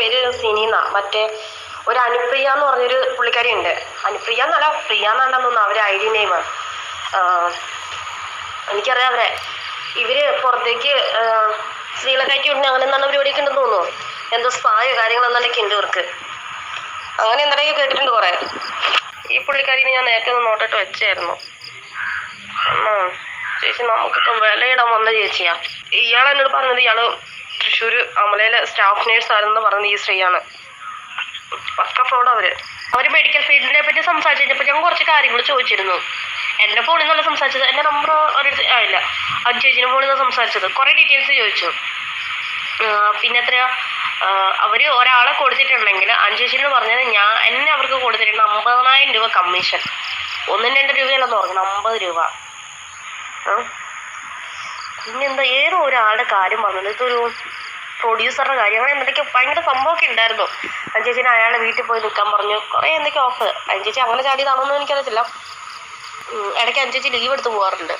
പേര് സിനിന്ന മറ്റേ ഒരു അനുപ്രിയ എന്ന് പറഞ്ഞൊരു പുള്ളിക്കാരി ഉണ്ട്. അനുപ്രിയ എന്നല്ല പ്രിയ എന്നാണ്ടെന്ന് തോന്നുന്നു അവരെ ഐ ഡി നെയിമാണ് എനിക്കറിയാം അവരെ. ഇവർ പുറത്തേക്ക് സ്ത്രീകളെ കയറ്റി വിടുന്ന അങ്ങനെ എന്താണ് പരിപാടിയൊക്കെ ഉണ്ടെന്ന് തോന്നുന്നു. എന്തോ സ്പായോ കാര്യങ്ങൾ എന്തൊക്കെ ഉണ്ട് ഇവർക്ക്. അങ്ങനെ എന്തൊക്കെ കേട്ടിട്ടുണ്ട് കുറെ. ഈ പുള്ളിക്കാരിനെ ഞാൻ നേരത്തെ ഒന്ന് നോട്ടിട്ട് വെച്ചായിരുന്നു. ചേച്ചി നമുക്കൊക്കെ വിലയിടാൻ വന്ന ചേച്ചിയാ. ഇയാൾ എന്നോട് പറഞ്ഞത് ഇയാൾ തൃശ്ശൂർ അമലയിലെ സ്റ്റാഫ് നേഴ്സ് ആണെന്ന് പറഞ്ഞത് ഈ സ്ത്രീയാണ്. പക്ക ഫ്രോഡ് അവർ. അവർ മെഡിക്കൽ ഫീൽഡിനെ പറ്റി സംസാരിച്ചു കഴിഞ്ഞപ്പോൾ ഞാൻ കുറച്ച് കാര്യങ്ങൾ ചോദിച്ചിരുന്നു. എന്റെ ഫോണിൽ നിന്നല്ല സംസാരിച്ചത്. എന്റെ നമ്പർ ആയില്ല അത് ചേച്ചിയുടെ ഫോണിൽ നിന്ന് സംസാരിച്ചത്. കുറെ ഡീറ്റെയിൽസ് ചോദിച്ചു. പിന്നെ എത്രയാ? അവർ ഒരാളെ കൊടുത്തിട്ടുണ്ടെങ്കിൽ അഞ്ചേച്ചി എന്ന് പറഞ്ഞാൽ ഞാൻ എന്നെ അവർക്ക് കൊടുത്തിട്ടുണ്ട് അമ്പതിനായിരം രൂപ കമ്മീഷൻ ഒന്നും രണ്ട് രൂപയല്ലെന്ന് പറഞ്ഞു. അമ്പത് രൂപ. ആ? പിന്നെന്താ ഏതോ ഒരാളുടെ കാര്യം പറഞ്ഞത് ഇതൊരു പ്രൊഡ്യൂസറുടെ കാര്യം. അങ്ങനെ എന്തൊക്കെ ഭയങ്കര സംഭവമൊക്കെ ഉണ്ടായിരുന്നു. അഞ്ചേച്ചിനെ അയാളെ വീട്ടിൽ പോയി നിൽക്കാൻ പറഞ്ഞു. കുറേ എന്തൊക്കെ ഓഫ് അഞ്ചേച്ചി അങ്ങനെ ചാടിയതാണോന്നും എനിക്കറിയത്തില്ല. ഇടയ്ക്ക് അഞ്ചേച്ചി ലീവ് എടുത്ത് പോകാറുണ്ട്